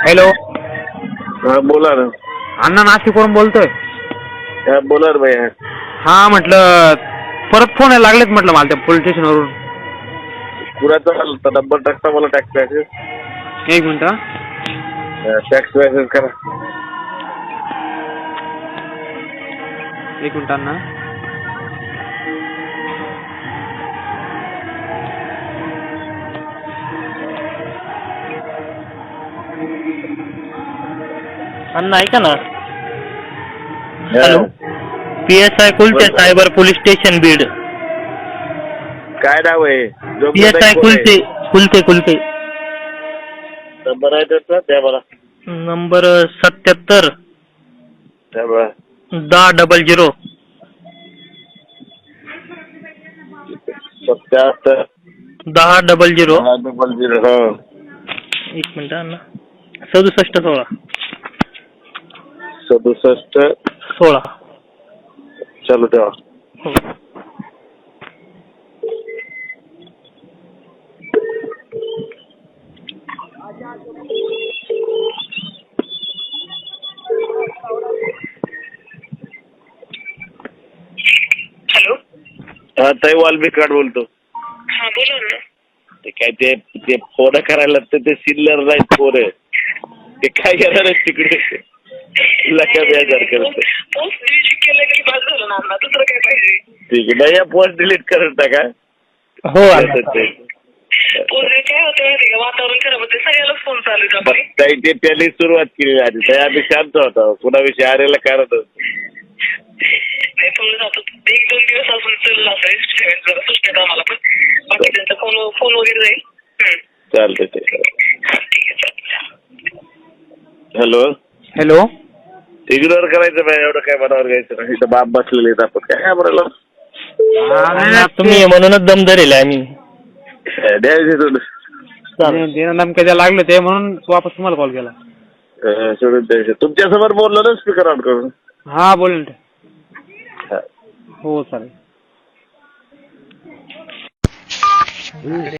Hello हा बोला ना. अण्णा नाशिकवरून बोलतोय. हा बोला ना भैया. हा म्हटलं परत फोन यायला लागलेत म्हटलं मला त्या पोलीस स्टेशनवरून कुणाचा आलता नंबर टाकता मला टॅक्स मॅसेज एक मिनिट हा. टॅक्स मॅसेज करा. एक मिनिट अण्णा. अण्णा ऐका ना. Hello. P S I Kulte. Cyber police station Beed. काय नाव आहे? P S I? Kulte Kulte Kulte number आहे त्याचा? द्या मला. नंबर सत्याहत्तर. द्या मला दहा डबल झिरो. सत्याहत्तर. दहा डबल झिरो. डबल झिरो हा. एक मिनिट अण्णा. सदुसष्ट सोळा. सदुसष्ट सोळा. चालू ठेवा. हो. हॅलो. हा ताई वाल्मिकाड बोलतो. हा बोला ना. ते काय ते ते फोन करायला तर ते सिल्लर नाहीत पोर. ते काय करणार आहेत तिकडे? लका बेजार करत पोस्ट डिलीट केलं की बाद झालं ना अण्णा दुसरं काय पाहिजे? ठीक आहे नाही या पोस्ट डिलीट करत टाका हो अण्णा ते- पोस्ट काय होतं माहिती का? वातावरण खराब होते. सगळ्यालाच फोन चालू आहेत आपले ताई ते त्यांनी सुरुवात केली आधी. ताई आम्ही शांत होतो. कुणाविषयी आरेला कारण नाही जातो. एक दोन दिवस अजून चाललं असं एक्सपेरिमेंट जरा सुचण्यात आम्हाला पण. बाकी त्यांचा फोन फोन वगैरे जाईल. हम्म. चालते ते हा, ठीक आहे चालेल. हॅलो? हॅलो? इग्नोर करायचं नाही एवढं काय मनावर घ्यायचं नाही. इथं बाप बसलेले आहेत आपण. काय घाबरायला तुम्ही म्हणूनच दम धरेल आम्ही. द्यायचे चालेल. धमक्या द्यायला लागले ते म्हणून वापस तुम्हाला कॉल केला. अं, सोडून द्यायचं तुमच्यासमोर बोललो ना स्पीकर ऑन करून. हा बोल ना हा. हो चालेल.